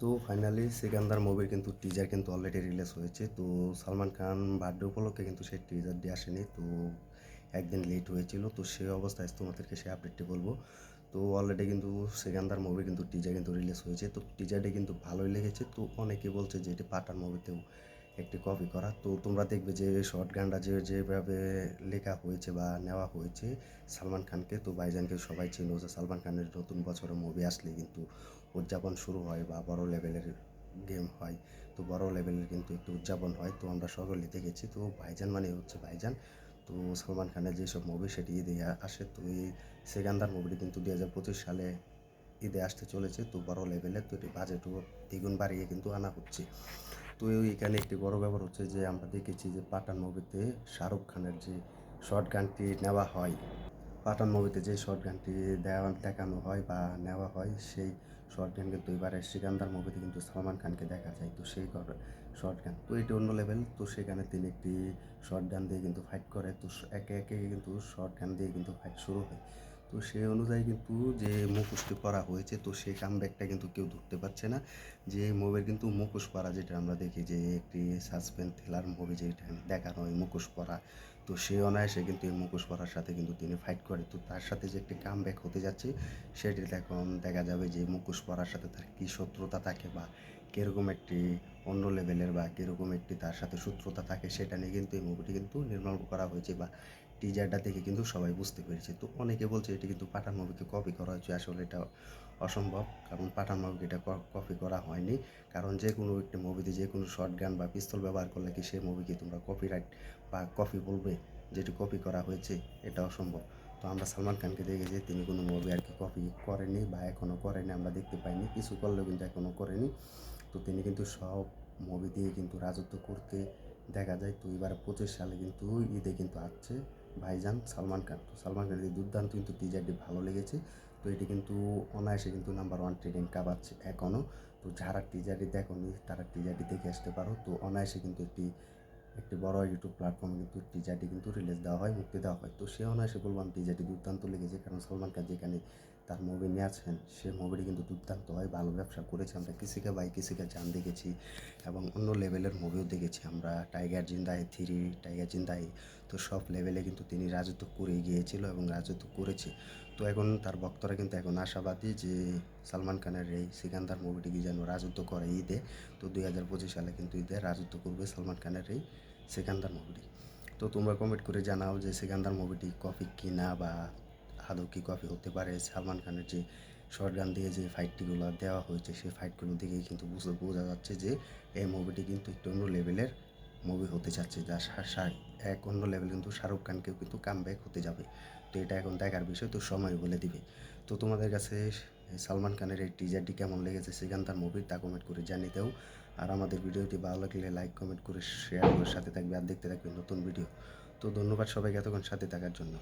তো ফাইনালি সিকান্দার মুভির কিন্তু টিজার কিন্তু অলরেডি রিলিজ হয়েছে। তো সালমান খান বার্থডে উপলক্ষে কিন্তু সেই টিজার দিয়ে আসেনি। তো একদিন লেট হয়েছিল। তো সেই অবস্থায় তোমাদেরকে সে আপডেটটি বলব। তো অলরেডি কিন্তু সেকান্দার মুভি কিন্তু টিজার কিন্তু রিলিজ হয়েছে। তো টিজারটি কিন্তু ভালোই লেগেছে। তো অনেকে বলছে যে এটি পাটার মুভিতেও একটি কপি করা। তো তোমরা দেখবে যে শর্ট গানটা যে যেভাবে লেখা হয়েছে বা নেওয়া হয়েছে সালমান খানকে, তো ভাইজানকে সবাই চিনো সালমান খানের নতুন বছরের মুভি আসলে কিন্তু উদযাপন শুরু হয় বা বড় লেভেলের গেম হয়। তো বড় লেভেলের কিন্তু একটু উদযাপন হয়। তো আমরা সকলে দেখেছি। তো ভাইজান মানে হচ্ছে ভাইজান। তো সালমান খানের যেসব মুভি সেটি ঈদে আসে। তো এই সেকান্দার মুভিটি কিন্তু দু হাজার পঁচিশ সালে ঈদে আসতে চলেছে, তো বড় লেভেলের তো এটি বাজেটও দ্বিগুণ বাড়িয়ে কিন্তু আনা হচ্ছে। তো এখানে একটি বড় ব্যাপার হচ্ছে যে, আমরা দেখেছি যে পাঠান মুভিতে শাহরুখ খানের যে শর্ট গানটি নেওয়া হয়, পাঠান মুভিতে যে শর্ট গানটি দেওয়া, দেখানো হয় বা নেওয়া হয়, সেই শর্ট গান কিন্তু এবারে সিকান্দার মুভিতে কিন্তু সালমান খানকে দেখা যায়, তো সেই শর্ট গান। তো এটি অন্য লেভেল তো সেখানে তিনি একটি শর্ট গান দিয়ে কিন্তু ফাইট করে, তো একে একে কিন্তু শর্ট গান দিয়ে কিন্তু ফাইট শুরু হয়। তো সে অনুযায়ী কিন্তু যে মুখোশটি করা হয়েছে, তো সেই কামব্যাকটা কিন্তু কেউ ধরতে পারছে না। যে মুভির কিন্তু মুখোশ পরা, যেটা আমরা দেখি যে একটি সাসপেন্স থ্রিলার মুভি যেটা দেখানো হয় মুখোশ পরা। তো সে অনায়াসে কিন্তু এই মুখোশ পরার সাথে কিন্তু তিনি ফাইট করে। তো তার সাথে যে একটি কাম ব্যাক হতে যাচ্ছে সেটি এখন দেখা যাবে যে মুখোশ পরার সাথে তার কী শত্রুতা থাকে বা কীরকম একটি অন্য লেভেলের বা কীরকম একটি তার সাথে শত্রুতা থাকে সেটা নিয়ে কিন্তু এই মুভিটি কিন্তু নির্মাণ করা হয়েছে বা টিজারটা দেখে কিন্তু সবাই বুঝতে পেরেছে। তো অনেকে বলছে এটি কিন্তু পাঠান মুভিকে কপি করা হয়েছে, আসলে এটা অসম্ভব। কারণ পাঠান মুভিকে এটা কপি করা হয়নি। কারণ যে কোনো একটি মুভিতে যে কোনো শর্ট গান বা পিস্তল ব্যবহার করলে কি সেই মুভিকে তোমরা কপিরাইট বা কপি বলবে? যেটি কপি করা হয়েছে, এটা অসম্ভব। তো আমরা সালমান খানকে দেখেছি তিনি কোনো মুভি আর কি কপি করেনি বা এখনও করেনি আমরা দেখতে পাইনি। কিছু করলেও কিন্তু এখনও করেনি। তো তিনি কিন্তু সব মুভি দিয়ে কিন্তু রাজত্ব করতে দেখা যায়। তো এবার পঁচিশ সালে কিন্তু ঈদে কিন্তু আসছে ভাইজান সালমান খান। তো সালমান খানের দুর্দান্ত কিন্তু টিজারটি ভালো লেগেছে। তো এটি কিন্তু অনায়াসে কিন্তু নাম্বার ওয়ান ট্রেডিং কাবাচ্ছে এখনও তো যারা টিজারটি দেখনি, তারা টিজারটি দেখে আসতে পারো। তো অনায়াসে কিন্তু একটি একটি বড় ইউটিউব প্ল্যাটফর্মে কিন্তু টিজারটি কিন্তু রিলিজ দেওয়া হয়, মুক্তি দেওয়া হয়। তো সে অনায়াসে বললাম টিজারটি দুর্দান্ত লেগেছে। কারণ সলমান খান যেখানে তার মুভি নিয়ে আছেন, সে মুভিটি কিন্তু দুর্দান্ত হয়। ভালো ব্যবসা করেছে আমরা কিসিকা বাই কিসিকা জান দেখেছি এবং অন্য লেভেলের মুভিও দেখেছি আমরা। Tiger Zinda Hai three tiger Zinda Hai তো সব লেভেলে কিন্তু তিনি রাজত্ব করে গিয়েছিল এবং রাজত্ব করেছে। তো এখন তার ভক্তরা কিন্তু এখন আশাবাদী যে সালমান খানের এই সিকান্দার মুভিটি কি যেন রাজত্ব করে ঈদে। তো দুই হাজার পঁচিশ সালে কিন্তু ঈদে রাজত্ব করবে সালমান খানের এই সিকান্দার মুভিটি তো তোমরা কমেন্ট করে জানাও যে সিকান্দার মুভিটি কপি কিনা বা আদৌ কি কপি হতে পারে। সালমান খানের যে শর্ট গান দিয়ে যে ফাইটটিগুলো দেওয়া হয়েছে, সেই ফাইটগুলো দেখেই কিন্তু বুঝে, বোঝা যাচ্ছে যে এই মুভিটি কিন্তু একটু অন্য লেভেলের মুভি হতে যাচ্ছে, যা এক অন্য লেভেল কিন্তু শাহরুখ খানকেও কিন্তু কাম ব্যাক হতে যাবে। তো এটা এখন দেখার বিষয়, তো সময় বলে দিবে। তো তোমাদের কাছে সালমান খানের এই টিজারটি কেমন লেগেছে সেখান তার মুভি তা কমেন্ট করে জানিয়ে দাও। আর আমাদের ভিডিওটি ভালো লাগলে লাইক কমেন্ট করে শেয়ার করে সাথে থাকবে। আর দেখতে থাকবে নতুন ভিডিও তো ধন্যবাদ সবাইকে এতক্ষণ সাথে থাকার জন্য।